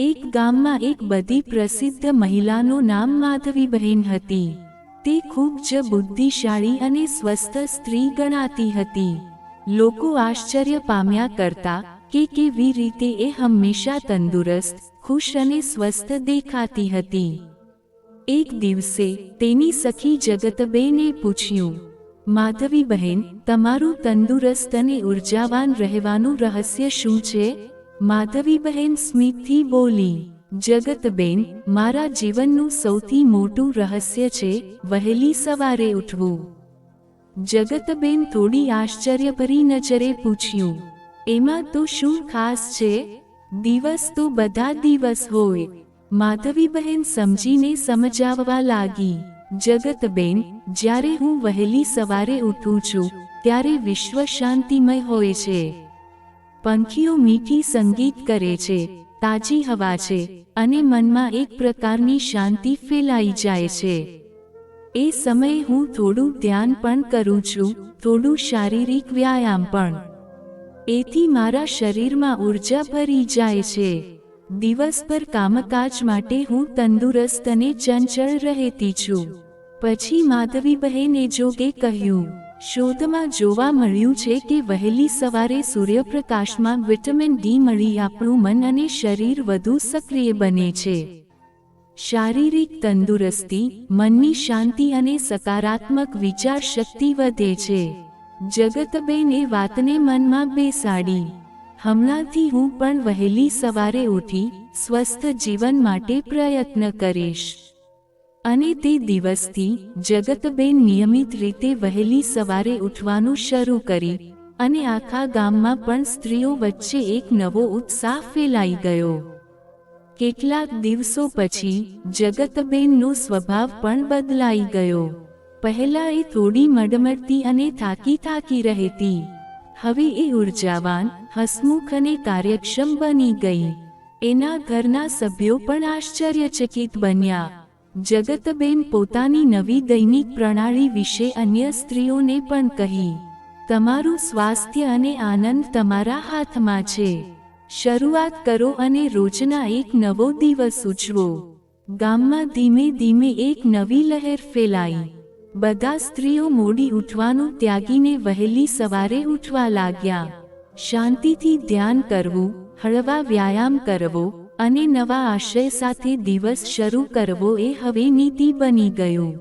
એક ગામમાં એક બધી પ્રસિદ્ધ મહિલાનું નામ માધવીબહેન હતી. તે ખૂબ જ બુદ્ધિશાળી અને સ્વસ્થ સ્ત્રી ગણાતી હતી. લોકો આશ્ચર્ય પામ્યા કરતા કે કેવી રીતે એ હંમેશા તંદુરસ્ત, ખુશ અને સ્વસ્થ દેખાતી હતી. એક દિવસે તેની સખી જગતબેને પૂછ્યું માધવી બહેન તમારું તંદુરસ્ત અને ઉર્જાવાન રહેવાનું રહસ્ય શું છે? માધવી બહેન સ્મિતથી બોલી, જગતબેન, મારા જીવનનું સૌથી મોટું રહસ્ય છે, વહેલી સવારે ઉઠવું. જગતબેન થોડી આશ્ચર્યભરી નજરે પૂછ્યું, એમાં તો શું ખાસ છે? દિવસ તો બધા દિવસ હોય. માધવીબહેન સમજીને સમજાવવા લાગી, જગતબેન, જ્યારે હું વહેલી સવારે ઉઠું છું, ત્યારે વિશ્વ શાંતિમય હોય છે. પંખીઓ મીઠી સંગીત કરે છે, તાજી હવા છે અને મનમાં એક પ્રકારની શાંતિ ફેલાઈ જાય છે. એ સમયે હું થોડું ધ્યાન પણ કરું છું, થોડું શારીરિક વ્યાયામ પણ. એથી મારા શરીરમાં ઊર્જા ભરી જાય છે. દિવસભર કામકાજ માટે હું તંદુરસ્ત અને ચંચળ રહેતી છું. પછી માધવી બહેને જોગે કહ્યું શોધમાં જોવા મળ્યું છે કે વહેલી સવારે સૂર્યપ્રકાશમાં વિટામિન ડી મળી આપણું મન અને શરીર વધુ સક્રિય બને છે. શારીરિક તંદુરસ્તી, મનની શાંતિ અને સકારાત્મક વિચાર શક્તિ વધે છે. જગતબેને વાતને મનમાં બેસાડી. હમણાંથી હું પણ વહેલી સવારે ઉઠી, સ્વસ્થ જીવન માટે પ્રયત્ન કરીશ. અને તે દિવસથી જગતબેન નિયમિત રીતે વહેલી સવારે ઉઠવાનું શરૂ કરી અને આખા ગામમાં પણ સ્ત્રીઓ વચ્ચે એક નવો ઉત્સાહ ફેલાઈ ગયો. કેટલાક દિવસો પછી જગતબેનનો સ્વભાવ પણ બદલાઈ ગયો. પહેલા એ થોડી મડમડતી અને થાકી થાકી રહેતી. હવે એ ઉર્જાવાન, હસમુખ અને કાર્યક્ષમ બની ગઈ. એના ઘરના સભ્યો પણ આશ્ચર્યચકિત બન્યા. જગતબેન પોતાની નવી દૈનિક પ્રણાલી વિશે અન્ય સ્ત્રીઓને પણ કહી, તમારું સ્વાસ્થ્ય અને આનંદ તમારા હાથમાં છે. શરૂઆત કરો અને રોજના એક નવો દિવસ ઉજવો. ગામમાં ધીમે ધીમે એક નવી લહેર ફેલાઈ. બધા સ્ત્રીઓ મોડી ઉઠવાનું ત્યાગીને વહેલી સવારે ઉઠવા લાગ્યા. શાંતિથી ધ્યાન કરવું, હળવા વ્યાયામ કરવો અને નવા આશય સાથે દિવસ શરૂ કરવો એ હવે નીતિ બની ગયું.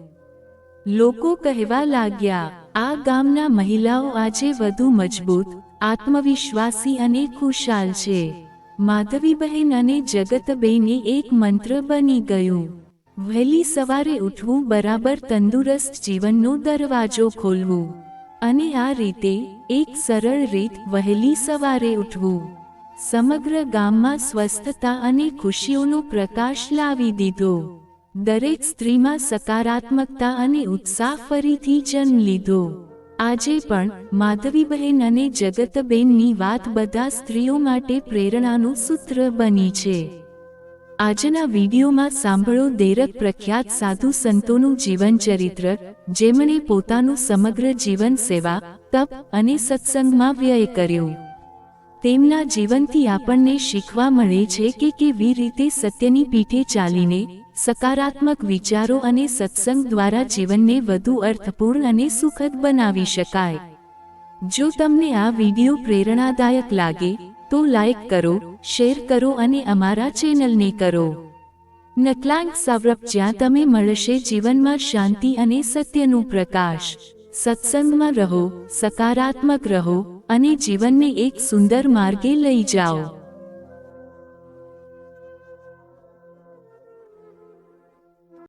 લોકો કહેવા લાગ્યા, આ ગામના મહિલાઓ આજે વધુ મજબૂત, આત્મવિશ્વાસી અને ખુશાલ છે. માધવીબહેન અને જગતબેને એક મંત્ર બની ગયું. વહેલી સવારે ઉઠવું બરાબર તંદુરસ્ત જીવનનો દરવાજો ખોલવું. અને આ રીતે, એક સરળ રીત વહેલી સવારે ઉઠવું. સમગ્ર ગામમાં સ્વસ્થતા અને ખુશીઓનો પ્રકાશ લાવી દીધો. દરેક સ્ત્રીમાં સકારાત્મકતા અને ઉત્સાહ ફરીથી જન્મ લીધો. આજે પણ માધવીબહેન અને જગતબેનની વાત બધા સ્ત્રીઓ માટે પ્રેરણાનું સૂત્ર બની છે. આજના વિડીયોમાં સાંભળો દેરક પ્રખ્યાત સાધુ સંતોનું જીવન ચરિત્ર જેમણે પોતાનું સમગ્ર જીવન સેવા તપ અને સત્સંગમાં વ્યય કર્યો. તેમના જીવનથી આપણને શીખવા મળે છે કે કેવી રીતે સત્યની પીઠે ચાલીને સકારાત્મક વિચારો અને સત્સંગ દ્વારા જીવનને વધુ અર્થપૂર્ણ અને સુખદ બનાવી શકાય. જો તમને આ વીડિયો પ્રેરણાદાયક લાગે, તો લાઈક કરો, શેર કરો અને અમારા ચેનલને કરો. નકલાંક સૌરભ જ્યાં તમે મળશે જીવનમાં શાંતિ અને સત્યનું પ્રકાશ. સત્સંગમાં રહો, સકારાત્મક રહો અને જીવનને એક સુંદર માર્ગે લઈ જાઓ.